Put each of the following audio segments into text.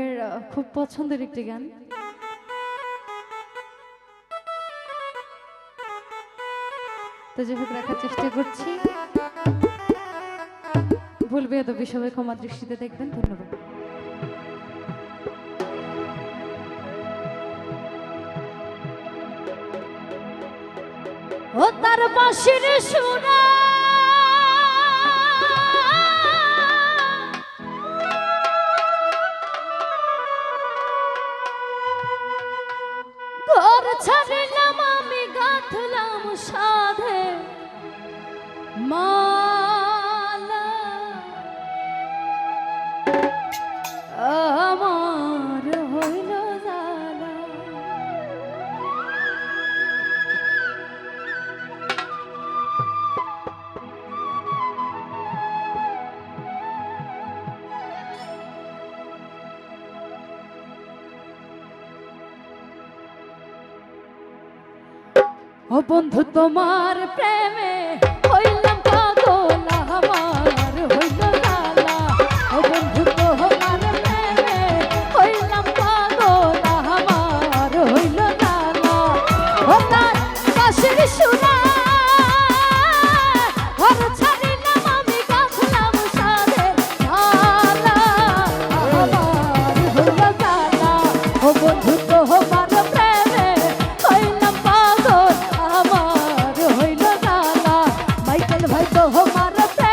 আমার খুব পছন্দের একটি গান। তো যেভাবে রাখার চেষ্টা করছি। ভুলবে এত বিষয়ে ক্ষমা দৃষ্টিতে দেখবেন, ধন্যবাদ। ও তার পাশের সুরা ও বন্ধু, তোমার প্রেমে হইলাম পাগল আমার, হইল লালা। ও বন্ধু, তোমার প্রেমে হইলাম পাগল আমার, হইল লালা। ও তার পাশের সোনা, ঘর ছাড়িলাম তোমার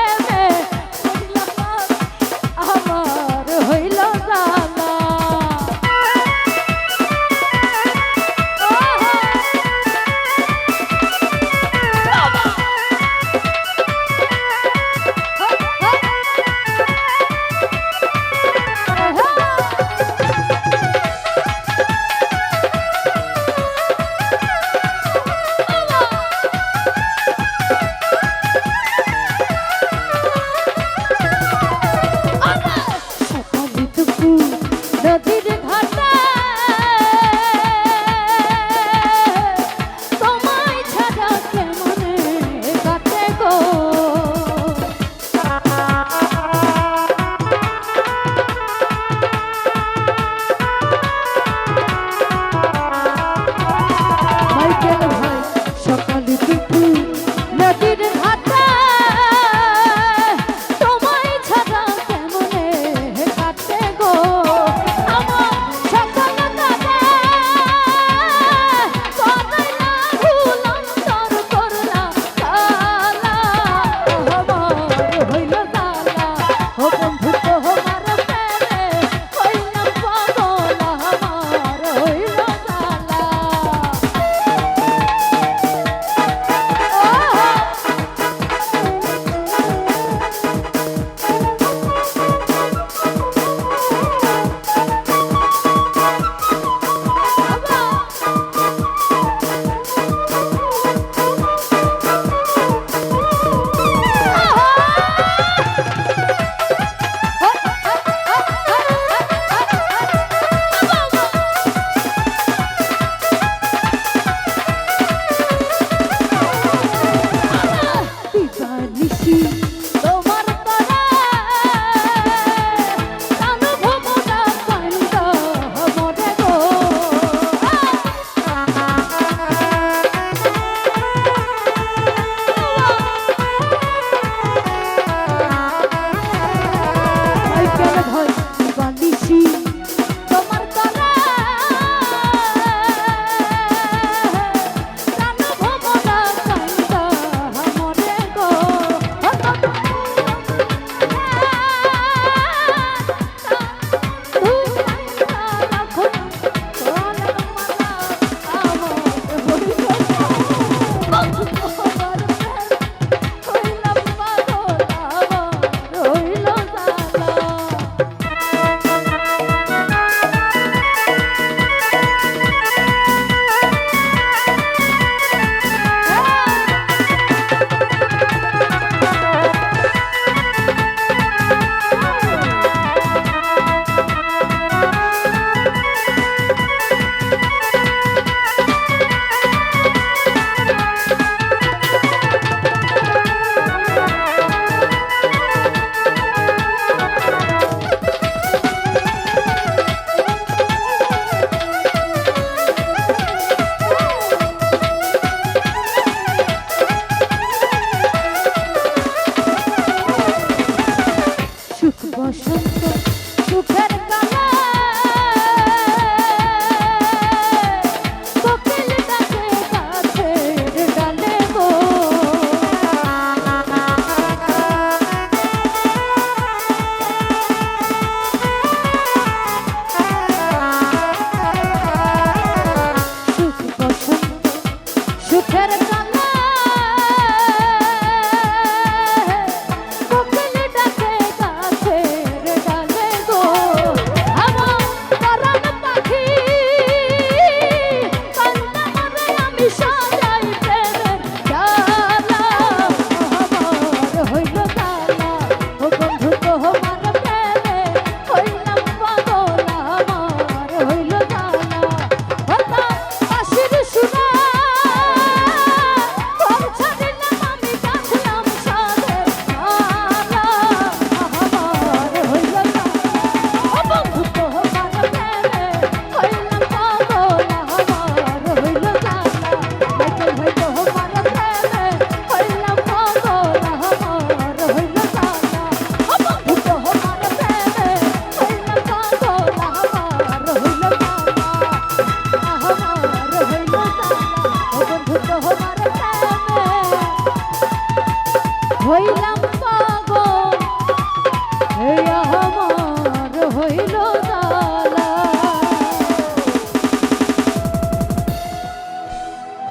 I'm sorry.